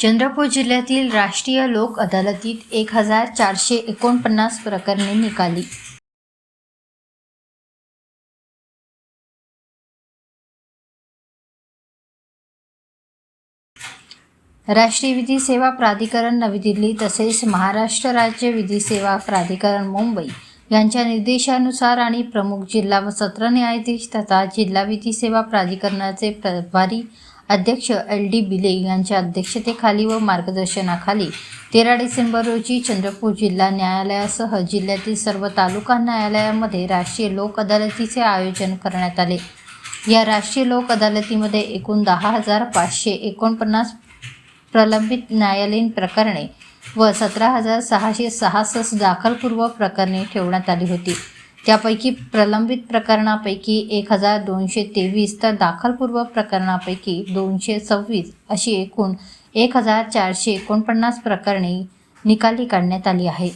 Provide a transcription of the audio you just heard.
चंद्रपूर जिल्ह्यातील राष्ट्रीय लोक अदालतीत एक हजार चारशे एकोणपन्नास प्रकरणे निकाली. राष्ट्रीय विधी सेवा प्राधिकरण नवी दिल्ली तसेच महाराष्ट्र राज्य विधी सेवा प्राधिकरण मुंबई यांच्या निर्देशानुसार आणि प्रमुख जिल्हा व सत्र न्यायाधीश तथा जिल्हा विधी सेवा प्राधिकरणाचे प्रभारी अध्यक्ष एल डी बिले यांच्या अध्यक्षतेखाली व मार्गदर्शनाखाली तेरा डिसेंबर रोजी चंद्रपूर जिल्हा न्यायालयासह जिल्ह्यातील सर्व तालुका न्यायालयामध्ये राष्ट्रीय लोक अदालतीचे आयोजन करण्यात आले. या राष्ट्रीय लोक अदालतीमध्ये एकूण दहा हजार पाचशे एकोणपन्नास प्रलंबित न्यायालयीन प्रकरणे व सतरा हजार सहाशे सहासष्ट दाखलपूर्व प्रकरणे ठेवण्यात आली होती. त्यापैकी प्रलंबित प्रकरणापैकी एक हजार दोनशे तेवीस तर दाखलपूर्व प्रकरणापैकी दोनशे सव्वीस अशी एकूण एक हजार चारशे एकोणपन्नास प्रकरणे निकाली काढण्यात आली आहे